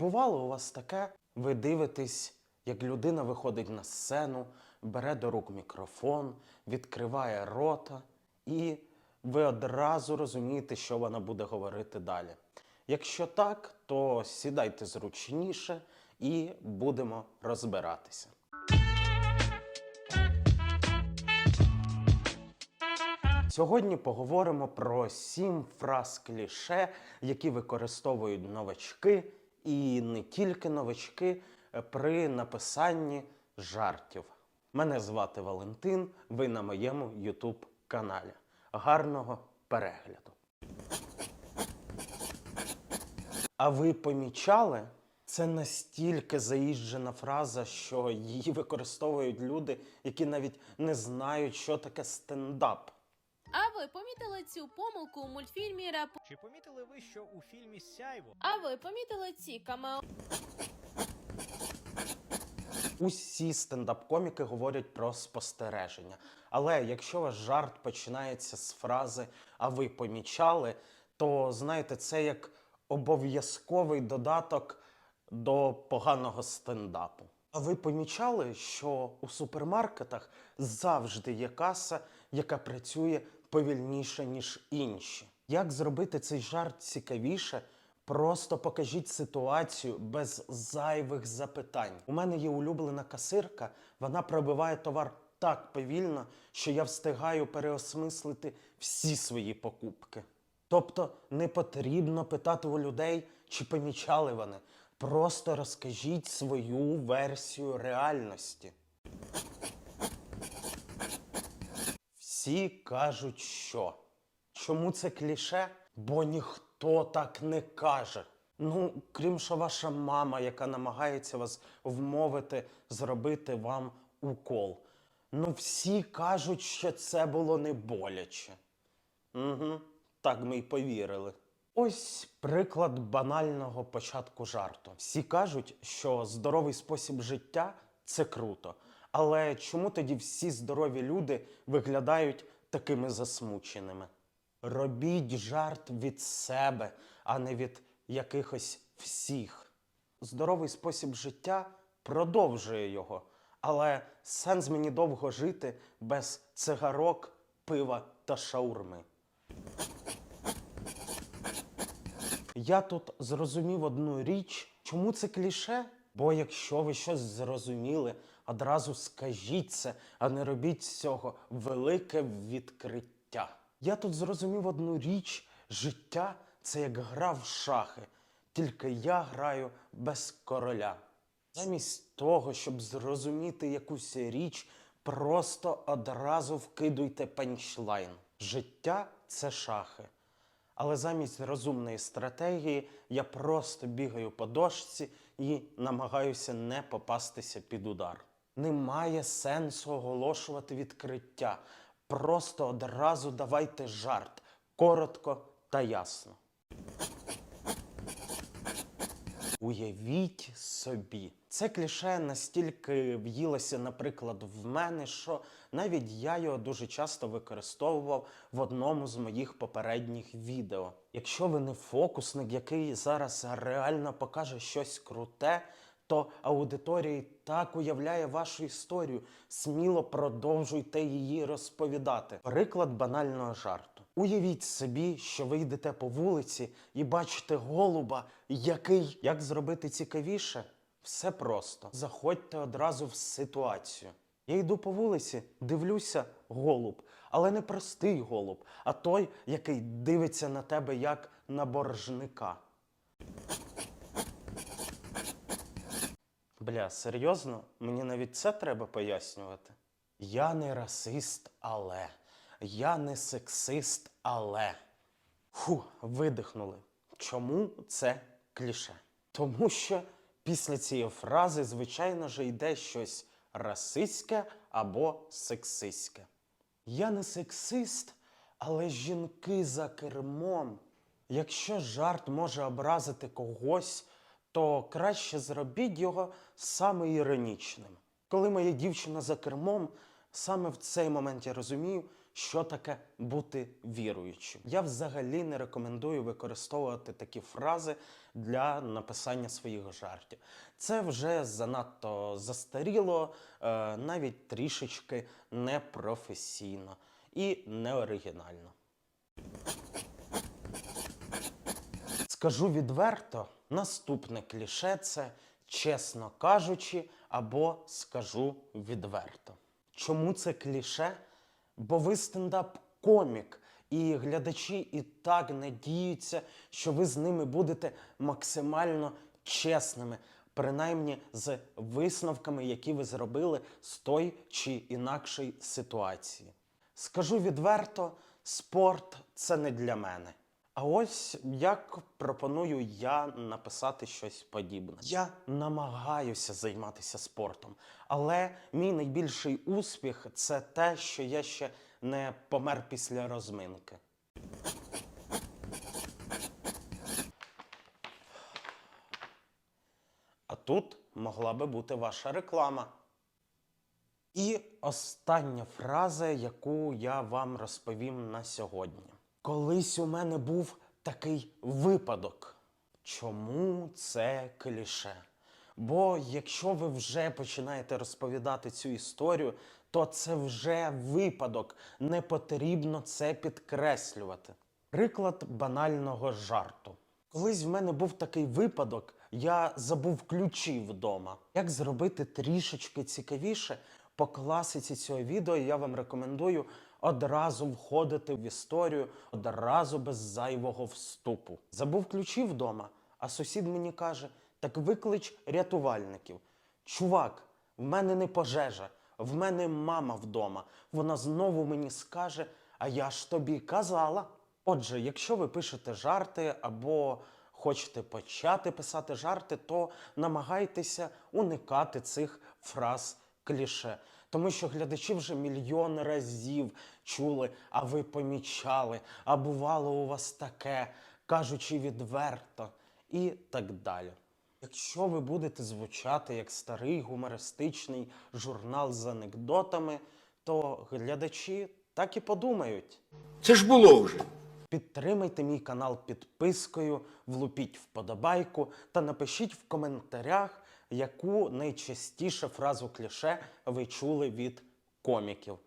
бувало у вас таке? Ви дивитесь, як людина виходить на сцену, бере до рук мікрофон, відкриває рота, і ви одразу розумієте, що вона буде говорити далі. Якщо так, то сідайте зручніше і будемо розбиратися. Сьогодні поговоримо про сім фраз кліше, які використовують новачки, і не тільки новачки е, при написанні жартів. Мене звати Валентин. Ви на моєму YouTube каналі. Гарного перегляду! А ви помічали? Це настільки заїжджена фраза, що її використовують люди, які навіть не знають, що таке стендап. А ви помітили цю помилку у мультфільмі Рап? Чи помітили ви, що у фільмі Сяйво А ви помітили ці камео? Усі стендап-коміки говорять про спостереження. Але якщо ваш жарт починається з фрази А ви помічали, то знаєте, це як обов'язковий додаток до поганого стендапу. А ви помічали, що у супермаркетах завжди є каса, яка працює повільніше, ніж інші? Як зробити цей жарт цікавіше? Просто покажіть ситуацію без зайвих запитань. У мене є улюблена касирка, вона пробиває товар так повільно, що я встигаю переосмислити всі свої покупки. Тобто не потрібно питати у людей, чи помічали вони. Просто розкажіть свою версію реальності. Всі кажуть, що. Чому це кліше? Бо ніхто так не каже. Ну, крім що ваша мама, яка намагається вас вмовити зробити вам укол. Ну, всі кажуть, що це було не боляче. Угу, так ми й повірили. Ось приклад банального початку жарту. Всі кажуть, що здоровий спосіб життя це круто. Але чому тоді всі здорові люди виглядають такими засмученими? Робіть жарт від себе, а не від якихось всіх. Здоровий спосіб життя продовжує його, але сенс мені довго жити без цигарок, пива та шаурми. Я тут зрозумів одну річ, чому це кліше? Бо якщо ви щось зрозуміли, одразу скажіть це, а не робіть з цього велике відкриття. Я тут зрозумів одну річ: життя це як гра в шахи, тільки я граю без короля. Замість того, щоб зрозуміти якусь річ, просто одразу вкидуйте панчлайн. Життя це шахи. Але замість розумної стратегії я просто бігаю по дошці і намагаюся не попастися під удар. Немає сенсу оголошувати відкриття. Просто одразу давайте жарт коротко та ясно. Уявіть собі, це кліше настільки в'їлося, наприклад, в мене, що навіть я його дуже часто використовував в одному з моїх попередніх відео. Якщо ви не фокусник, який зараз реально покаже щось круте, то аудиторія так уявляє вашу історію. Сміло продовжуйте її розповідати. Приклад банального жарту. Уявіть собі, що ви йдете по вулиці і бачите голуба, який як зробити цікавіше? Все просто. Заходьте одразу в ситуацію. Я йду по вулиці, дивлюся голуб, але не простий голуб, а той, який дивиться на тебе як на боржника. Бля, серйозно? Мені навіть це треба пояснювати. Я не расист, але. Я не сексист, але. Фу, видихнули. Чому це кліше? Тому що після цієї фрази, звичайно ж, йде щось расистське або сексистське. Я не сексист, але жінки за кермом. Якщо жарт може образити когось, то краще зробіть його саме іронічним. Коли моя дівчина за кермом, саме в цей момент я розумію, що таке бути віруючим. Я взагалі не рекомендую використовувати такі фрази для написання своїх жартів. Це вже занадто застаріло, е, навіть трішечки непрофесійно і неоригінально. Скажу відверто, наступне кліше це чесно кажучи, або скажу відверто. Чому це кліше? Бо ви стендап-комік, і глядачі і так надіються, що ви з ними будете максимально чесними, принаймні з висновками, які ви зробили з той чи інакшої ситуації. Скажу відверто, спорт це не для мене. А ось як пропоную я написати щось подібне. Я намагаюся займатися спортом, але мій найбільший успіх це те, що я ще не помер після розминки. А тут могла би бути ваша реклама. І остання фраза, яку я вам розповім на сьогодні. Колись у мене був такий випадок. Чому це кліше? Бо якщо ви вже починаєте розповідати цю історію, то це вже випадок. Не потрібно це підкреслювати. Приклад банального жарту. Колись в мене був такий випадок, я забув ключі вдома. Як зробити трішечки цікавіше? По класиці цього відео я вам рекомендую одразу входити в історію, одразу без зайвого вступу. Забув ключі вдома, а сусід мені каже: так виклич рятувальників. Чувак, в мене не пожежа, в мене мама вдома. Вона знову мені скаже, а я ж тобі казала. Отже, якщо ви пишете жарти або хочете почати писати жарти, то намагайтеся уникати цих фраз кліше. Тому що глядачі вже мільйон разів чули, а ви помічали, а бувало у вас таке, кажучи відверто, і так далі. Якщо ви будете звучати як старий гумористичний журнал з анекдотами, то глядачі так і подумають. Це ж було вже. Підтримайте мій канал підпискою, влупіть вподобайку та напишіть в коментарях, яку найчастіше фразу кліше ви чули від коміків.